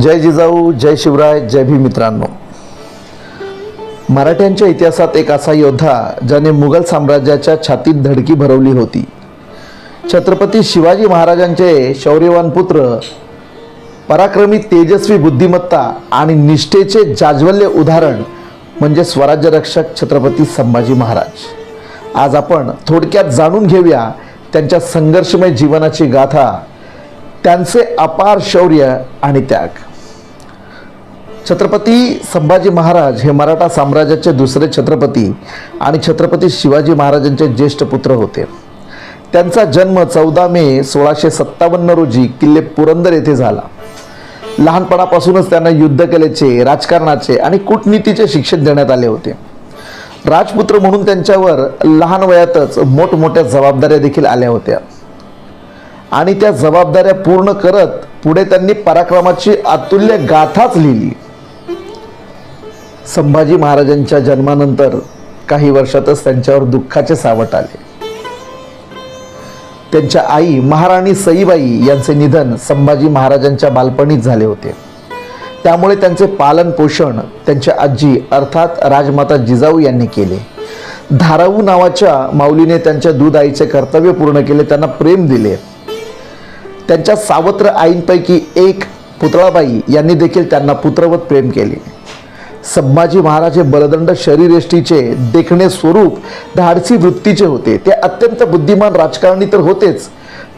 जय जिजाऊ जय शिवराय जय भी मित्रांनो. मराठ्यांच्या इतिहासात एक असा योद्धा ज्याने मुघल साम्राज्याच्या छातीत धडकी भरवली होती. छत्रपती शिवाजी महाराजांचे शौर्यवान पुत्र पराक्रमी तेजस्वी बुद्धिमत्ता आणि निष्ठेचे जाज्वल्य उदाहरण म्हणजे स्वराज्य रक्षक छत्रपती संभाजी महाराज. आज आपण थोडक्यात जाणून घेऊया त्यांच्या संघर्षमय जीवनाची गाथा त्यांचे अपार शौर्य आणि त्याग. छत्रपती संभाजी महाराज हे मराठा साम्राज्याचे दुसरे छत्रपती आणि छत्रपती शिवाजी महाराजांचे ज्येष्ठ पुत्र होते. त्यांचा जन्म चौदा मे सोळाशे सत्तावन्न रोजी किल्ले पुरंदर येथे झाला. लहानपणापासूनच त्यांना युद्ध कलेचे राजकारणाचे आणि कूटनीतीचे शिक्षण देण्यात आले होते. राजपुत्र म्हणून त्यांच्यावर लहान वयातच मोठमोठ्या जबाबदाऱ्या देखील आल्या होत्या. आणि त्या जबाबदाऱ्या पूर्ण करत पुढे त्यांनी पराक्रमाची अतुल्य गाथाच लिहिली. संभाजी महाराजांच्या जन्मानंतर काही वर्षातच त्यांच्यावर दुःखाचे सावट आले. त्यांच्या आई महाराणी सईबाई यांचे निधन संभाजी महाराजांच्या बालपणीच झाले होते. त्यामुळे त्यांचे पालन पोषण त्यांच्या आजी अर्थात राजमाता जिजाऊ यांनी केले. धाराऊ नावाच्या माऊलीने त्यांच्या दूध आईचे कर्तव्य पूर्ण केले त्यांना प्रेम दिले. त्यांच्या सावत्र आईंपैकी एक पुतळाबाई यांनी देखील त्यांना पुत्रवत प्रेम केले. संभाजी महाराज हे बलदंड शरीरेष्टीचे देखणे स्वरूप धाडसी वृत्तीचे होते. ते अत्यंत बुद्धिमान राजकारणी तर होतेच.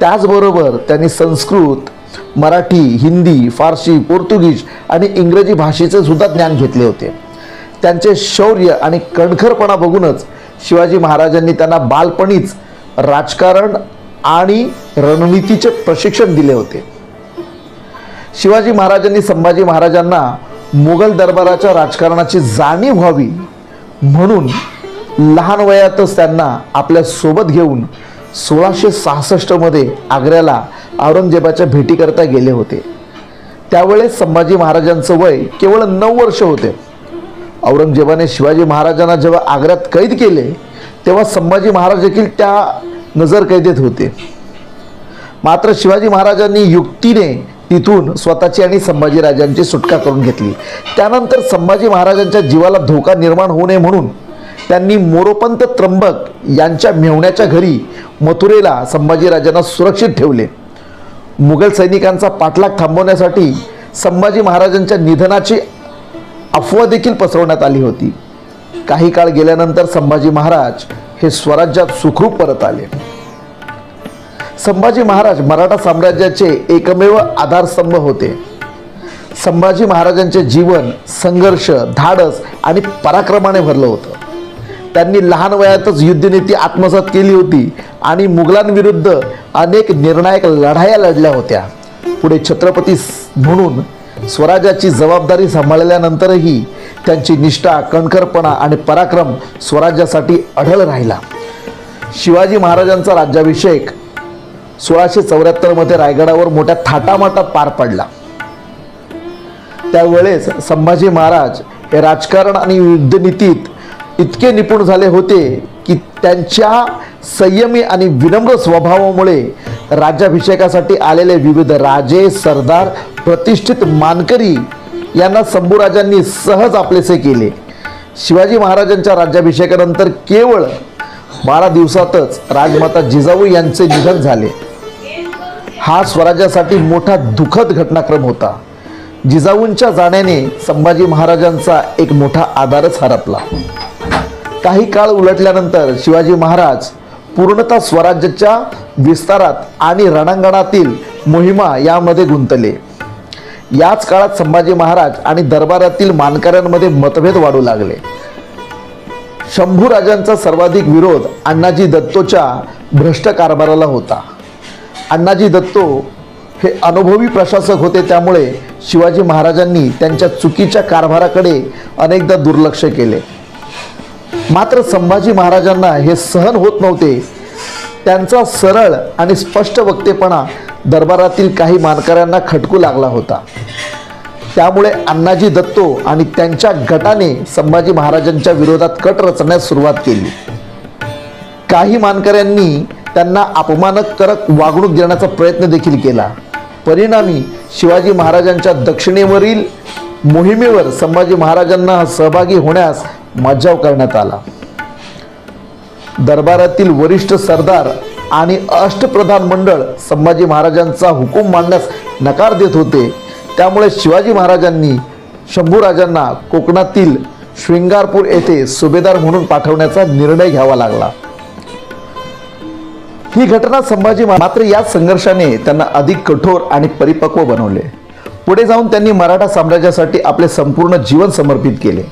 त्याचबरोबर त्यांनी संस्कृत मराठी हिंदी फारसी पोर्तुगीज आणि इंग्रजी भाषेचे सुद्धा ज्ञान घेतले होते. त्यांचे शौर्य आणि कणखरपणा बघूनच शिवाजी महाराजांनी त्यांना बालपणीच राजकारण आणि रणनीतीचे प्रशिक्षण दिले होते. शिवाजी महाराजांनी संभाजी महाराजांना मुघल दरबाराच्या राजकारणाची जाणीव व्हावी म्हणून लहान वयातच त्यांना आपल्यासोबत घेऊन सोळाशे सहासष्टमध्ये आग्र्याला औरंगजेबाच्या भेटीकरता गेले होते. त्यावेळेस संभाजी महाराजांचं वय केवळ नऊ वर्ष होते. औरंगजेबाने शिवाजी महाराजांना जेव्हा आग्र्यात कैद केले तेव्हा संभाजी महाराज देखील त्या नजर कैदेत होते. मात्र शिवाजी महाराजांनी युक्तीने तिथून स्वतःची आणि संभाजीराजांची सुटका करून घेतली. त्यानंतर संभाजी महाराजांच्या जीवाला धोका निर्माण होऊ नये म्हणून त्यांनी मोरोपंत त्र्यंबक यांच्या मेवण्याच्या घरी मथुरेला संभाजीराजांना सुरक्षित ठेवले. मुघल सैनिकांचा पाठलाग थांबवण्यासाठी संभाजी महाराजांच्या निधनाची अफवा देखील पसरवण्यात आली होती. काही काळ गेल्यानंतर संभाजी महाराज हे स्वराज्यात सुखरूप परत आले. संभाजी महाराज मराठा साम्राज्याचे एकमेव आधारस्तंभ होते. संभाजी महाराजांचे जीवन संघर्ष धाडस आणि पराक्रमाने भरलं होतं. त्यांनी लहान वयातच युद्धनीती आत्मसात केली होती आणि मुघलांविरुद्ध अनेक निर्णायक लढाया लढल्या होत्या. पुढे छत्रपती म्हणून स्वराज्याची जबाबदारी सांभाळल्यानंतरही त्यांची निष्ठा कणखरपणा आणि पराक्रम स्वराज्यासाठी अढळ राहिला. शिवाजी महाराजांचा राज्याभिषेक सोळाशे चौऱ्याहत्तरमध्ये रायगडावर मोठ्या थाटामाटात पार पडला. त्यावेळेस संभाजी महाराज हे राजकारण आणि युद्धनीतीत इतके निपुण झाले होते की त्यांच्या संयमी आणि विनम्र स्वभावामुळे राज्याभिषेकासाठी आलेले विविध राजे सरदार प्रतिष्ठित मानकरी यांना शंभूराजांनी सहज आपलेसे केले. शिवाजी महाराजांच्या राज्याभिषेकानंतर केवळ बारा दिवसातच राजमाता जिजाऊ यांचे निधन झाले. हा स्वराज्यासाठी मोठा दुःखद घटनाक्रम होता. जिजाऊंच्या जाण्याने संभाजी महाराजांचा एक मोठा आधारच हरपला. काही काळ उलटल्यानंतर शिवाजी महाराज पूर्णतः स्वराज्याच्या विस्तारात आणि रणांगणातील मोहिमा यामध्ये गुंतले. याच काळात संभाजी महाराज आणि दरबारातील मानकऱ्यांमध्ये मतभेद वाढू लागले. शंभू राजांचा सर्वाधिक विरोध अण्णाजी दत्तोच्या भ्रष्ट कारभाराला होता. अण्णाजी दत्तो हे अनुभवी प्रशासक होते. त्यामुळे शिवाजी महाराजांनी त्यांच्या चुकीच्या कारभाराकडे अनेकदा दुर्लक्ष केले. मात्र संभाजी महाराजांना हे सहन होत नव्हते. त्यांचा सरळ आणि स्पष्ट वक्तेपणा दरबारातील काही मानकऱ्यांना खटकू लागला होता. त्यामुळे अण्णाजी दत्तो आणि त्यांच्या गटाने संभाजी महाराजांच्या विरोधात कट रचण्यास सुरुवात केली. काही मानकऱ्यांनी त्यांना अपमानकारक वागणूक देण्याचा प्रयत्न देखील केला. परिणामी शिवाजी महाराजांच्या दक्षिणेवरील मोहिमेवर संभाजी महाराजांना सहभागी होण्यास मज्जाव करण्यात आला. दरबारातील वरिष्ठ सरदार आणि अष्टप्रधान मंडळ संभाजी महाराजांचा हुकूम मांडण्यास नकार देत होते. त्यामुळे शिवाजी महाराजांनी शंभूराजांना कोकणातील शृंगारपूर येथे सुभेदार म्हणून पाठवण्याचा निर्णय घ्यावा लागला. ही घटना संभाजी मात्र या संघर्षाने त्यांना अधिक कठोर आणि परिपक्व बनवले. पुढे जाऊन त्यांनी मराठा साम्राज्यासाठी आपले संपूर्ण जीवन समर्पित केले.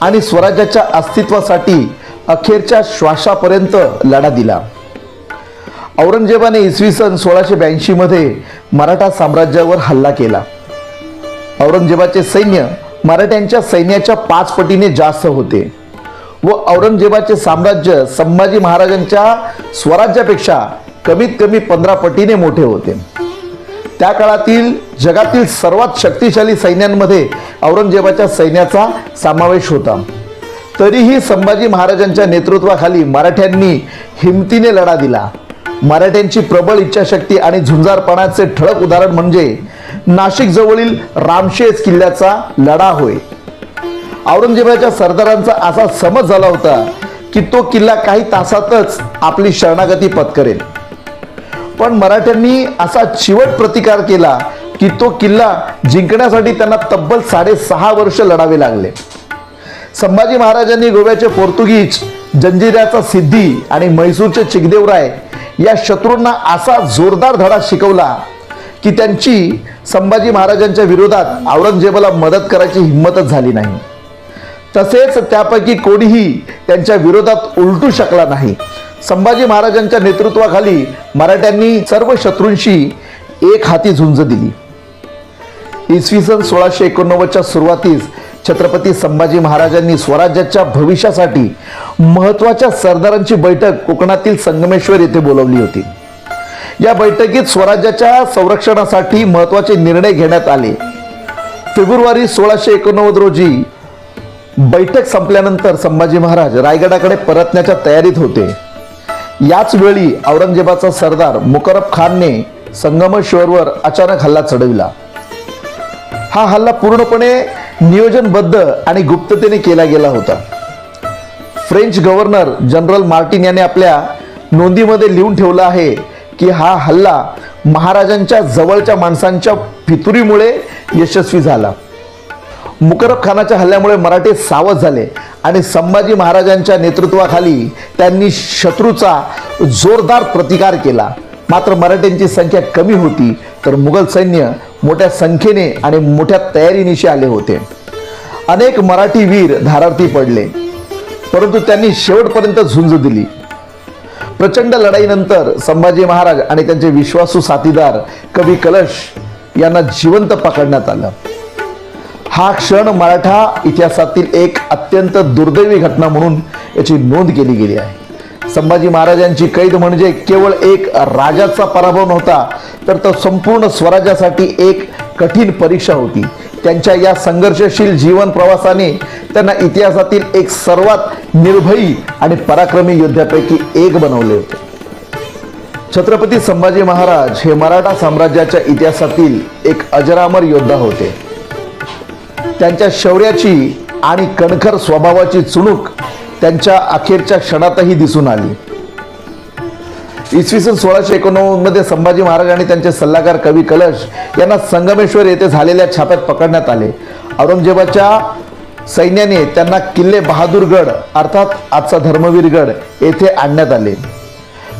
आणि स्वराज्याच्या अस्तित्वासाठी अखेरच्या श्वासापर्यंत लढा दिला. औरंगजेबाने इसवी सन सोळाशे ब्याऐंशीमध्ये मराठा साम्राज्यावर हल्ला केला. औरंगजेबाचे सैन्य मराठ्यांच्या सैन्याच्या पाच पटीने जास्त होते. व औरंगजेबाचे साम्राज्य संभाजी महाराजांच्या स्वराज्यापेक्षा कमीत कमी पंधरा पटीने मोठे होते. त्या काळातील जगातील सर्वात शक्तिशाली सैन्यांमध्ये औरंगजेबाच्या सैन्याचा समावेश होता. तरीही संभाजी महाराजांच्या नेतृत्वाखाली मराठ्यांनी हिमतीने लढा दिला. मराठ्यांची प्रबळ इच्छाशक्ती आणि झुंजारपणाचे ठळक उदाहरण म्हणजे नाशिकजवळील रामशेज किल्ल्याचा लढा होय. औरंगजेबाच्या सरदारांचा असा समज झाला होता की तो किल्ला काही तासातच आपली शरणागती पत्करेल. पण मराठ्यांनी असा चिवट प्रतिकार केला की तो किल्ला जिंकण्यासाठी त्यांना तब्बल साडेसहा वर्ष लढावे लागले. संभाजी महाराजांनी गोव्याचे पोर्तुगीज जंजिऱ्याचा सिद्धी आणि म्हैसूरचे चिकदेवराय या शत्रूंना असा जोरदार धडा शिकवला की त्यांची संभाजी महाराजांच्या विरोधात औरंगजेबाला मदत करायची हिंमतच झाली नाही. तसेच त्यापैकी कोणीही त्यांच्या विरोधात उलटू शकला नाही. संभाजी महाराजांच्या नेतृत्वाखाली मराठ्यांनी सर्व शत्रूंशी एक हाती झुंज दिली. इसवी सन सोळाशे एकोणनव्वदच्या सुरुवातीस छत्रपती संभाजी महाराजांनी स्वराज्याच्या भविष्यासाठी महत्त्वाच्या सरदारांची बैठक कोकणातील संगमेश्वर येथे बोलवली होती. या बैठकीत स्वराज्याच्या संरक्षणासाठी महत्त्वाचे निर्णय घेण्यात आले. फेब्रुवारी सोळाशे एकोणनव्वद रोजी बैठक संपल्यानंतर संभाजी महाराज रायगडाकडे परतण्याच्या तयारीत होते. याच वेळी औरंगजेबाचा सरदार मुकरब खानने संगमेश्वरवर अचानक हल्ला चढविला. हा हल्ला पूर्णपणे नियोजनबद्ध आणि गुप्ततेने केला गेला होता. फ्रेंच गव्हर्नर जनरल मार्टिन याने आपल्या नोंदीमध्ये लिहून ठेवलं आहे की हा हल्ला महाराजांच्या जवळच्या माणसांच्या फितुरीमुळे यशस्वी झाला. मुकरब खानाच्या हल्ल्यामुळे मराठे सावध झाले आणि संभाजी महाराजांच्या नेतृत्वाखाली त्यांनी शत्रूचा जोरदार प्रतिकार केला. मात्र मराठ्यांची संख्या कमी होती तर मुघल सैन्य मोठ्या संख्येने आणि मोठ्या तयारीनिशी आले होते. अनेक मराठी वीर धारार्थी पडले परंतु त्यांनी शेवटपर्यंत झुंज दिली. प्रचंड लढाईनंतर संभाजी महाराज आणि त्यांचे विश्वासू साथीदार कवी कलश यांना जिवंत पकडण्यात आलं. हा क्षण मराठा इतिहासातील एक अत्यंत दुर्दैवी घटना म्हणून याची नोंद केली गेली आहे. संभाजी महाराजांची कैद म्हणजे केवळ एक राजाचा पराभव नव्हता तर तो संपूर्ण स्वराज्यासाठी एक कठीण परीक्षा होती. त्यांच्या या संघर्षशील जीवन प्रवासाने त्यांना इतिहासातील एक सर्वात निर्भयी आणि पराक्रमी योद्ध्यापैकी एक बनवले होते. छत्रपती संभाजी महाराज हे मराठा साम्राज्याच्या इतिहासातील एक अजरामर योद्धा होते. त्यांच्या शौर्याची आणि कणखर स्वभावाची चुणूक त्यांच्या अखेरच्या क्षणातही दिसून आली. इसवी सन सोळाशे एकोणनव्वदमध्ये संभाजी महाराज आणि त्यांचे सल्लागार कवी कलश यांना संगमेश्वर येथे झालेल्या छाप्यात पकडण्यात आले. औरंगजेबाच्या सैन्याने त्यांना किल्ले बहादूरगड अर्थात आजचा धर्मवीरगड येथे आणण्यात आले.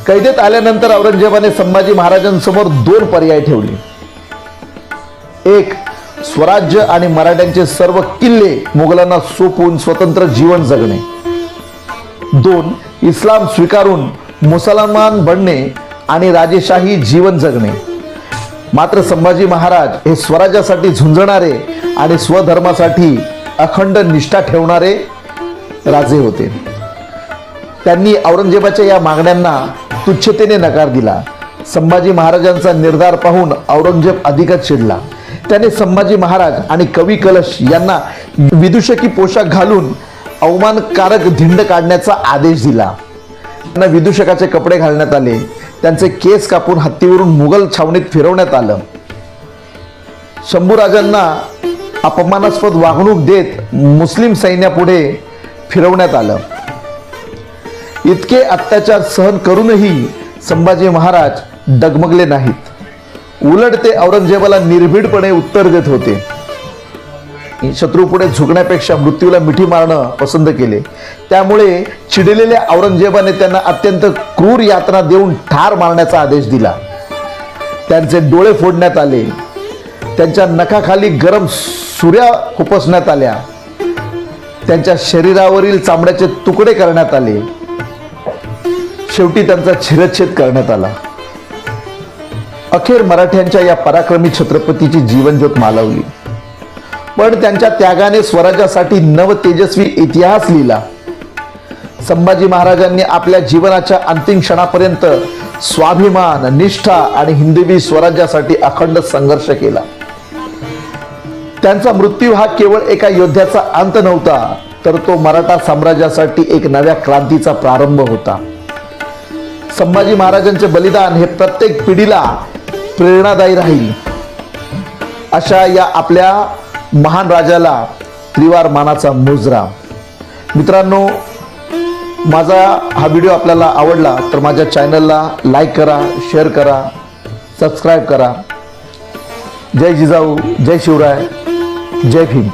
कैदेत आल्यानंतर औरंगजेबाने संभाजी महाराजांसमोर दोन पर्याय ठेवले. एक स्वराज्य आणि मराठ्यांचे सर्व किल्ले मुघलांना सोपवून स्वतंत्र जीवन जगणे. दोन इस्लाम स्वीकारून मुसलमान बनणे आणि राजेशाही जीवन जगणे. मात्र संभाजी महाराज हे स्वराज्यासाठी झुंजणारे आणि स्वधर्मासाठी अखंड निष्ठा ठेवणारे राजे होते. त्यांनी औरंगजेबाच्या या मागण्यांना तुच्छतेने नकार दिला. संभाजी महाराजांचा निर्धार पाहून औरंगजेब अधिकच चिडला. त्याने संभाजी महाराज आणि कवी कलश यांना विदूषकी पोशाख घालून अवमानकारक धिंड काढण्याचा आदेश दिला. त्यांना विदूषकाचे कपडे घालण्यात आले. त्यांचे केस कापून हत्तीवरून मुघल छावणीत फिरवण्यात आलं. शंभूराजांना अपमानास्पद वागणूक देत मुस्लिम सैन्यापुढे फिरवण्यात आलं. इतके अत्याचार सहन करूनही संभाजी महाराज डगमगले नाहीत. उलट ते औरंगजेबाला निर्भीडपणे उत्तर देत होते. शत्रूपुढे झुकण्यापेक्षा मृत्यूला मिठी मारणं पसंत केले. त्यामुळे चिडलेल्या औरंगजेबाने त्यांना अत्यंत क्रूर यातना देऊन ठार मारण्याचा आदेश दिला. त्यांचे डोळे फोडण्यात आले. त्यांच्या नखाखाली गरम सुऱ्या खुपसण्यात आल्या. त्यांच्या शरीरावरील चामड्याचे तुकडे करण्यात आले. शेवटी त्यांचा छिरच्छेद करण्यात आला. अखेर मराठ्यांच्या या पराक्रमी छत्रपतीची जीवनज्योत मालवली. पण त्यांच्या त्यागाने स्वराज्यासाठी नव तेजस्वी इतिहास लिहिला. संभाजी महाराजांनी आपल्या जीवनाच्या अंतिम क्षणापर्यंत स्वाभिमान निष्ठा आणि हिंदवी स्वराज्यासाठी अखंड संघर्ष केला. त्यांचा मृत्यू हा केवळ एका योद्ध्याचा अंत नव्हता तर तो मराठा साम्राज्यासाठी एक नव्या क्रांतीचा प्रारंभ होता. संभाजी महाराजांचे बलिदान हे प्रत्येक पिढीला प्रेरणादायी राहील. अशा या आपल्या महान राजाला त्रिवार मानाचा मुजरा. मित्रांनो माझा हा व्हिडिओ आपल्याला आवडला तर माझ्या चॅनलला लाईक करा शेअर करा सबस्क्राईब करा. जय जिजाऊ जय शिवराय जय भीम.